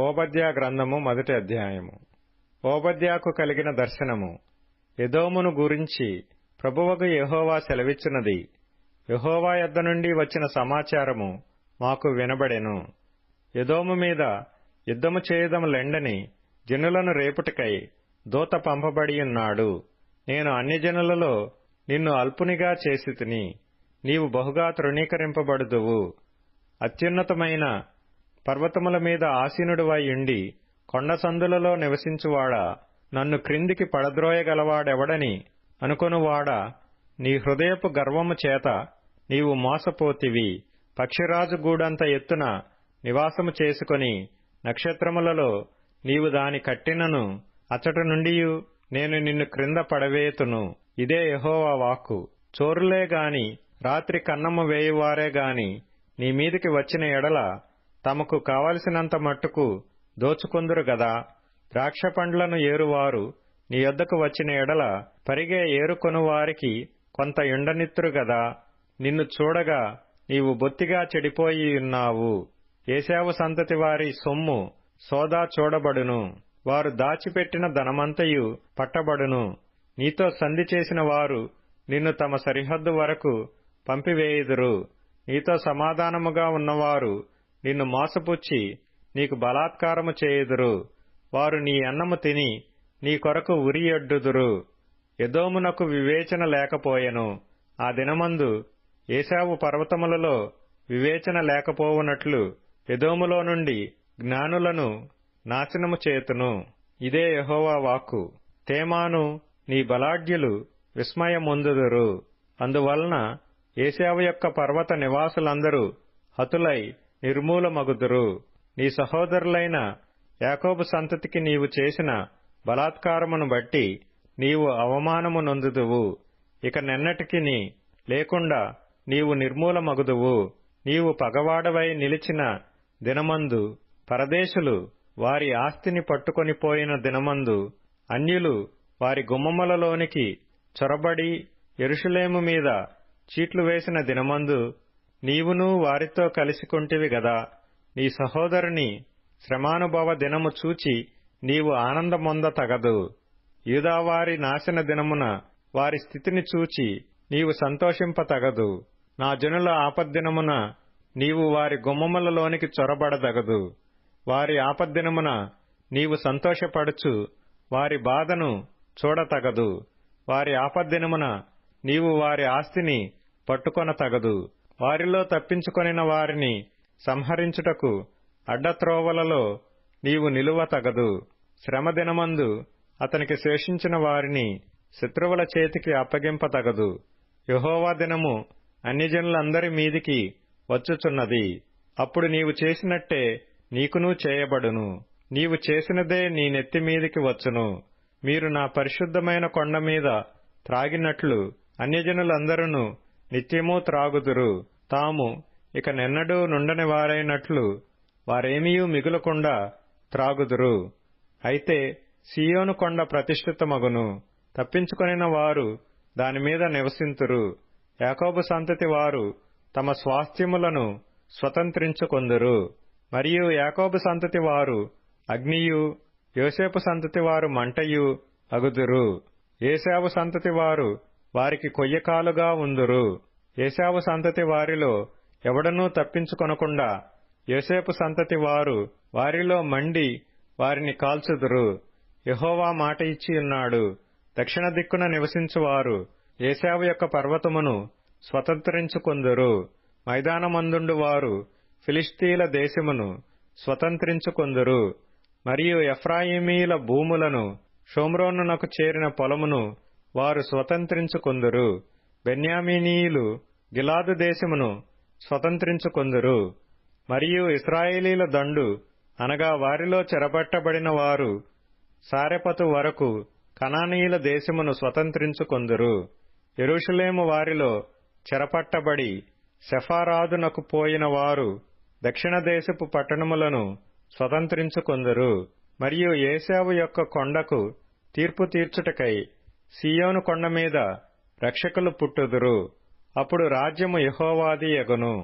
ఓబద్యా గ్రంథము మొదటి అధ్యాయము. ఓబద్యాకు కలిగిన దర్శనము. ఎదోమును గురించి ప్రభువకు యహోవా సెలవిచ్చినది. యహోవా యొద్ద నుండి వచ్చిన సమాచారము మాకు వినబడెను. ఎదోము మీద యుద్ధము చేయదము లెండని జనులను రేపుటికై దూత పంపబడియున్నాడు నేను అన్ని జనులలో నిన్ను అల్పునిగా చేసి నీవు బహుగా తృణీకరింపబడుదువు. అత్యున్నతమైన పర్వతముల మీద ఆసీనుడువై ఉండి కొండ సందులలో నివసించువాడా నన్ను క్రిందికి పడద్రోయగలవాడెవడని అనుకొనువాడా నీ హృదయపు గర్వము చేత నీవు మోసపోతివి. పక్షిరాజు గూడంత ఎత్తున నివాసము చేసుకొని నక్షత్రములలో నీవు దాని కట్టినను అచ్చట నుండియు నేను నిన్ను క్రింద పడవేతును. ఇదే యహోవా వాక్కు. చోరులే గాని రాత్రి కన్నము వేయువారే గాని నీ మీదికి వచ్చిన ఎడల తమకు కావలసినంత మట్టుకు దోచుకొందురు గదా. ద్రాక్ష పండ్లను ఏరువారు నీ యొద్దకు వచ్చిన ఎడల పరిగే ఏరుకొనువారికి కొంత ఎండనిత్తురు గదా. నిన్ను చూడగా నీవు బొత్తిగా చెడిపోయి ఉన్నావు. ఏశావు సంతతి వారి సొమ్ము సోదా చూడబడును. వారు దాచిపెట్టిన ధనమంతయు పట్టబడును. నీతో సంధి చేసిన వారు నిన్ను తమ సరిహద్దు వరకు పంపివేయుదురు. నీతో సమాధానముగా ఉన్నవారు నిన్ను మోసపుచ్చి నీకు బలాత్కారము చేయుదురు. వారు నీ అన్నము తిని నీ కొరకు ఉరియొడ్డుదురు ఎదోమునకు వివేచన లేకపోయెను. ఆ దినమందు ఏశావు పర్వతములలో వివేచన లేకపోవునట్లు ఎదోములో నుండి జ్ఞానులను నాశనము చేతును. ఇదే యహోవా వాక్కు. తేమాను నీ బలాఢ్యులు విస్మయమొందుదురు. అందువలన ఏశావు యొక్క పర్వత నివాసులందరూ హతులై నిర్మూలమగుదురు. నీ సహోదరులైన యాకోబు సంతతికి నీవు చేసిన బలాత్కారమును బట్టి నీవు అవమానము నొందుదువు. ఇక నెన్నటికి లేకుండా నీవు నిర్మూలమగుదువు. నీవు పగవాడవై నిలిచిన దినమందు పరదేశులు వారి ఆస్తిని పట్టుకొనిపోయిన దినమందు అన్యులు వారి గుమ్మములలోనికి చొరబడి ఎరుషులేము మీద చీట్లు వేసిన దినమందు నీవును వారితో కలిసికొంటివి గదా. నీ సహోదరుని శ్రమానుభవ దినము చూచి నీవు ఆనందమొంద తగదు. యూదావారి నాశన దినమున వారి స్థితిని చూచి నీవు సంతోషింపతగదు. నా జనుల ఆపద్దినమున నీవు వారి గుమ్మములలోనికి చొరబడదగదు. వారి ఆపద్దినమున నీవు సంతోషపడుచు వారి బాధను చూడతగదు. వారి ఆపద్దినమున నీవు వారి ఆస్తిని పట్టుకొనతగదు. వారిలో తప్పించుకొనిన వారిని సంహరించుటకు అడ్డత్రోవలలో నీవు నిలువ తగదు. శ్రమదినమందు అతనికి శేషించిన వారిని శత్రువుల చేతికి అప్పగింపతగదు. యహోవా దినము అన్యజనులందరి మీదికి వచ్చుచున్నది. అప్పుడు నీవు చేసినట్టే నీకునూ చేయబడును. నీవు చేసినదే నీ నెత్తి మీదికి వచ్చును. మీరు నా పరిశుద్ధమైన కొండ మీద త్రాగినట్లు అన్యజనులందరూ నిత్యమూ త్రాగుదురు. తాము ఇక నిన్నడూ నుండని వారైనట్లు వారేమీయూ మిగులకుండా త్రాగుదురు. అయితే సియోను కొండ ప్రతిష్ఠితమగును. తప్పించుకొనిన వారు దానిమీద నివసింతురు. యాకోబు సంతతి వారు తమ స్వాస్థ్యములను స్వతంత్రించుకొందురు. మరియు యాకోబు సంతతి వారు అగ్నియు యోసేపు సంతతి వారు మంటయు అగుదురు. ఏశావు సంతతి వారు వారికి కొయ్యకాలుగా ఉందురు. ఏశావు సంతతి వారిలో ఎవడనూ తప్పించుకొనకుండా యోసేపు సంతతి వారు వారిలో మండి వారిని కాల్చుదురు. యహోవా మాట ఇచ్చి ఉన్నాడు. దక్షిణ దిక్కున నివసించువారు ఏశావు యొక్క పర్వతమును స్వతంత్రించుకొందురు. మైదానమందుండు వారు ఫిలిస్తీల దేశమును స్వతంత్రించుకొందురు. మరియు ఎఫ్రాయిమీల భూములను షోమ్రోనునకు చేరిన పొలమును వారు స్వతంత్రించుకొందురు. బెన్యామీనీయులు గిలాదు దేశమును స్వతంత్రించుకొందురు. మరియు ఇస్రాయేలీల దండు అనగా వారిలో చెరబట్టబడిన వారు సారెపతు వరకు కనానీయుల దేశమును స్వతంత్రించుకొందురు. ఎరుషులేము వారిలో చెరపట్టబడి సెఫారాదునకు పోయిన వారు దక్షిణ దేశపు పట్టణములను స్వతంత్రించుకొందురు. మరియు ఏశావు యొక్క కొండకు తీర్పు తీర్చుటకై సియోను కొండ మీద రక్షకులు పుట్టుదురు అప్పుడు రాజ్యము యహోవాది ఎగును